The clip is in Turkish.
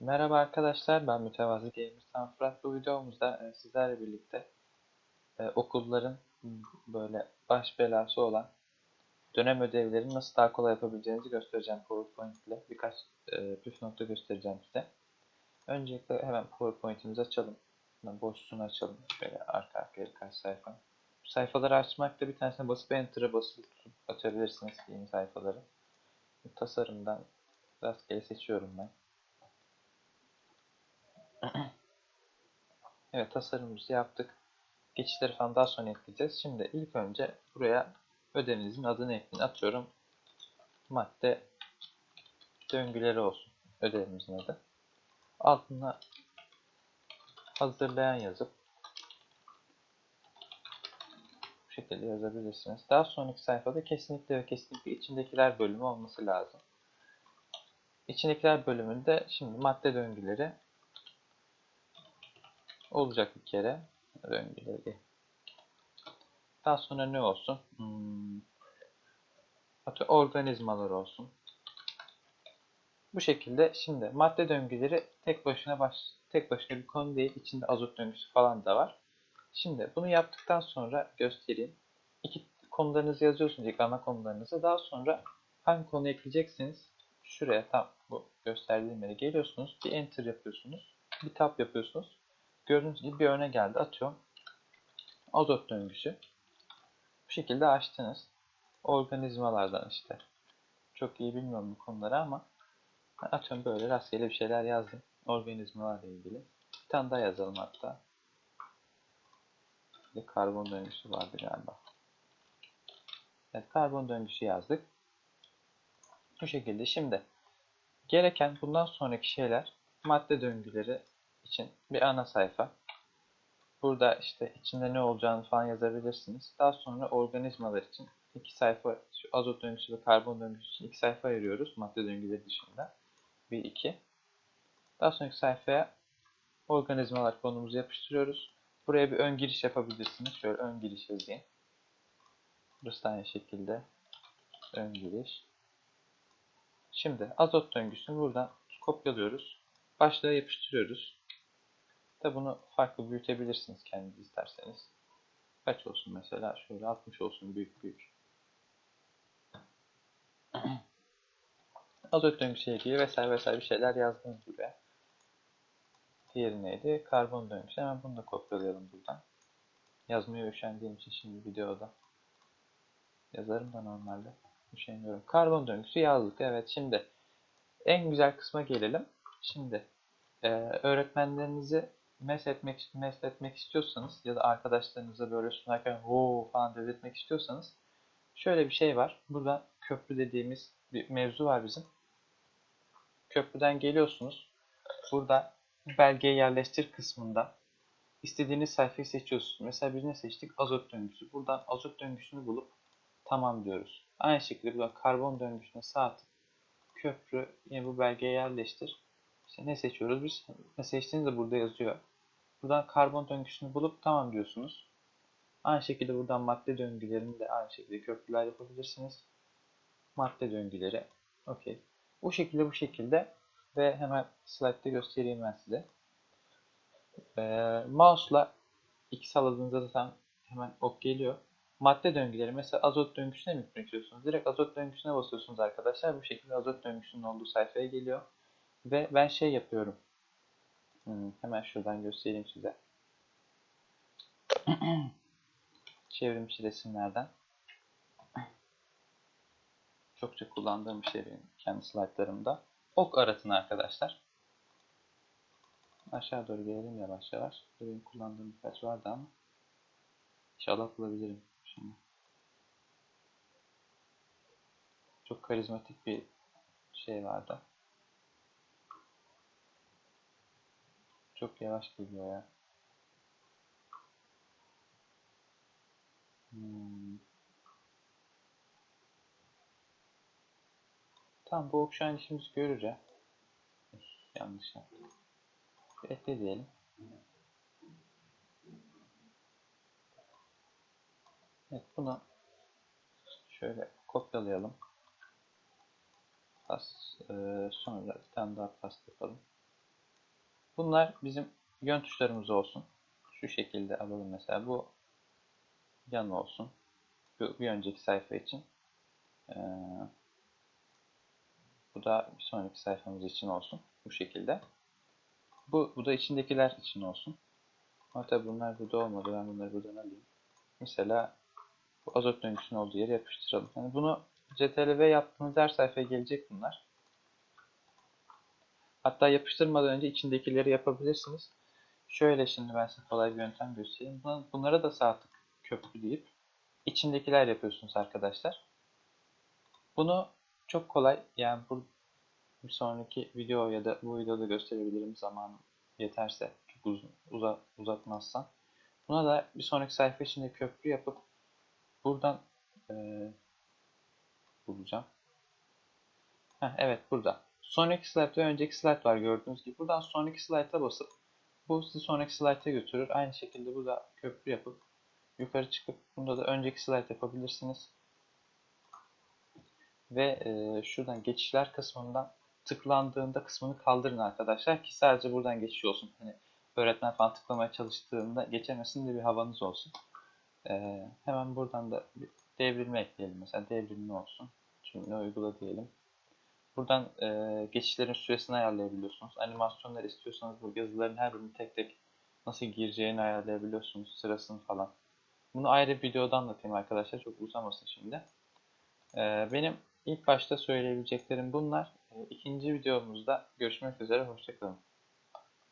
Merhaba arkadaşlar, ben Mütevazi Gamer Sanfırat. Bu videomuzda e, sizlerle birlikte e, okulların böyle baş belası olan dönem ödevlerini nasıl daha kolay yapabileceğinizi göstereceğim PowerPoint ile. Birkaç e, püf nokta göstereceğim size. Öncelikle hemen PowerPoint'imizi açalım. Hemen boşluğunu açalım. Şöyle arka arkaya birkaç sayfa. Sayfaları açmakta bir tanesine basıp Enter'a tutup açabilirsiniz yeni sayfaları. Tasarımdan rastgele seçiyorum ben. Evet tasarımımızı yaptık. Geçişleri falan daha sonra ekleyeceğiz. Şimdi ilk önce buraya ödevinizin adını ekleyin. Atıyorum madde döngüleri olsun ödevimizin adı. Altına hazırlayan yazıp bu şekilde yazabilirsiniz. Daha sonraki sayfada kesinlikle ve kesinlikle içindekiler bölümü olması lazım. İçindekiler bölümünde şimdi madde döngüleri olacak bir kere döngüleri. Daha sonra ne olsun? Hmm. Organizmalar olsun. Bu şekilde şimdi madde döngüleri tek başına baş tek başına bir konu değil. İçinde azot döngüsü falan da var. Şimdi bunu yaptıktan sonra göstereyim. İki konularınızı yazıyorsunuz ilk ana konularınızı. Daha sonra hangi konu ekleyeceksiniz? Şuraya tam bu gösterdiğim yere geliyorsunuz. Bir enter yapıyorsunuz. Bir tab yapıyorsunuz. Gördüğünüz gibi bir öne geldi. Atıyorum. Azot döngüsü. Bu şekilde açtınız. Organizmalardan işte. Çok iyi bilmiyorum bu konuları ama atıyorum böyle rastgele bir şeyler yazdım. Organizmalarla ilgili. Bir tane daha yazalım hatta. Bir karbon döngüsü vardı galiba. Evet karbon döngüsü yazdık. Bu şekilde şimdi gereken bundan sonraki şeyler madde döngüleri için bir ana sayfa. Burada işte içinde ne olacağını falan yazabilirsiniz. Daha sonra organizmalar için iki sayfa, şu azot döngüsü ve karbon döngüsü için iki sayfa ayırıyoruz madde döngüleri dışında. Bir, iki. Daha sonraki sayfaya organizmalar konumuzu yapıştırıyoruz. Buraya bir ön giriş yapabilirsiniz. Şöyle ön giriş yazayım. Burası da aynı şekilde ön giriş. Şimdi azot döngüsünü buradan kopyalıyoruz. Başlığa yapıştırıyoruz. Da bunu farklı büyütebilirsiniz kendiniz isterseniz. Kaç olsun mesela? Şöyle 60 olsun büyük büyük. Azot döngüsüyle ilgili vesaire vesaire bir şeyler yazdınız buraya. Diğeri neydi? Karbon döngüsü. Hemen bunu da kopyalayalım buradan. Yazmaya üşendiğim için şimdi videoda. Yazarım da normalde. Üşeniyorum. Karbon döngüsü yazdık. Evet şimdi en güzel kısma gelelim. Şimdi e, öğretmenlerinizi mesletmek, mesletmek istiyorsanız ya da arkadaşlarınıza böyle sunarken o falan dedirtmek istiyorsanız şöyle bir şey var. Burada köprü dediğimiz bir mevzu var bizim. Köprüden geliyorsunuz. Burada belgeyi yerleştir kısmında istediğiniz sayfayı seçiyorsunuz. Mesela biz ne seçtik? Azot döngüsü. Buradan azot döngüsünü bulup tamam diyoruz. Aynı şekilde buradan karbon döngüsüne sağ atıp köprü yine bu belgeye yerleştir. İşte ne seçiyoruz biz? Ne seçtiğiniz de burada yazıyor. Buradan karbon döngüsünü bulup tamam diyorsunuz. Aynı şekilde buradan madde döngülerini de aynı şekilde köprüler yapabilirsiniz. Madde döngüleri. Okey. Bu şekilde bu şekilde ve hemen slide'de göstereyim ben size. Ee, mouse'la iki salladığınızda zaten hemen ok geliyor. Madde döngüleri mesela azot döngüsüne mi gitmek istiyorsunuz? Direkt azot döngüsüne basıyorsunuz arkadaşlar. Bu şekilde azot döngüsünün olduğu sayfaya geliyor. Ve ben şey yapıyorum. Hmm, hemen şuradan göstereyim size. Çevrimçi resimlerden. Çokça kullandığım bir şey benim kendi slaytlarımda. Ok aratın arkadaşlar. Aşağı doğru gelelim yavaş yavaş. Benim kullandığım birkaç vardı ama inşallah bulabilirim şimdi. Çok karizmatik bir şey vardı. Çok yavaş geliyor ya. Hmm. Tamam bu ok şu an işimizi görür ya. Yanlış yaptım. Ekle diyelim. Evet bunu şöyle kopyalayalım. Pas, e, sonra bir tane daha pas yapalım. Bunlar bizim yön tuşlarımız olsun. Şu şekilde alalım mesela. Bu yan olsun. Bu bir önceki sayfa için. Ee, bu da bir sonraki sayfamız için olsun. Bu şekilde. Bu, bu da içindekiler için olsun. Ama tabi bunlar burada olmadı. Ben bunları buradan alayım. Mesela bu azot döngüsünün olduğu yere yapıştıralım. Yani bunu CTRL yaptığınız her sayfaya gelecek bunlar. Hatta yapıştırmadan önce içindekileri yapabilirsiniz. Şöyle şimdi ben size kolay bir yöntem göstereyim. Bunlara da sağ tık köprü deyip içindekiler yapıyorsunuz arkadaşlar. Bunu çok kolay yani bu bir sonraki video ya da bu videoda gösterebilirim zaman yeterse çok uzun uza, uzatmazsam. Buna da bir sonraki sayfa içinde köprü yapıp buradan e, bulacağım. Heh, evet burada. Sonraki slide ve önceki slide var gördüğünüz gibi. Buradan sonraki slide'a basıp bu sizi sonraki slide'a götürür. Aynı şekilde burada köprü yapıp yukarı çıkıp bunda da önceki slide yapabilirsiniz. Ve e, şuradan geçişler kısmından tıklandığında kısmını kaldırın arkadaşlar ki sadece buradan geçiş olsun. Hani öğretmen falan tıklamaya çalıştığında geçemesin de bir havanız olsun. E, hemen buradan da bir devrilme ekleyelim. Mesela devrilme olsun. Şimdi uygula diyelim. Buradan e, geçişlerin süresini ayarlayabiliyorsunuz. Animasyonlar istiyorsanız bu yazıların her birini tek tek nasıl gireceğini ayarlayabiliyorsunuz. Sırasını falan. Bunu ayrı bir videoda anlatayım arkadaşlar. Çok uzamasın şimdi. E, benim ilk başta söyleyebileceklerim bunlar. E, ikinci videomuzda görüşmek üzere. Hoşçakalın.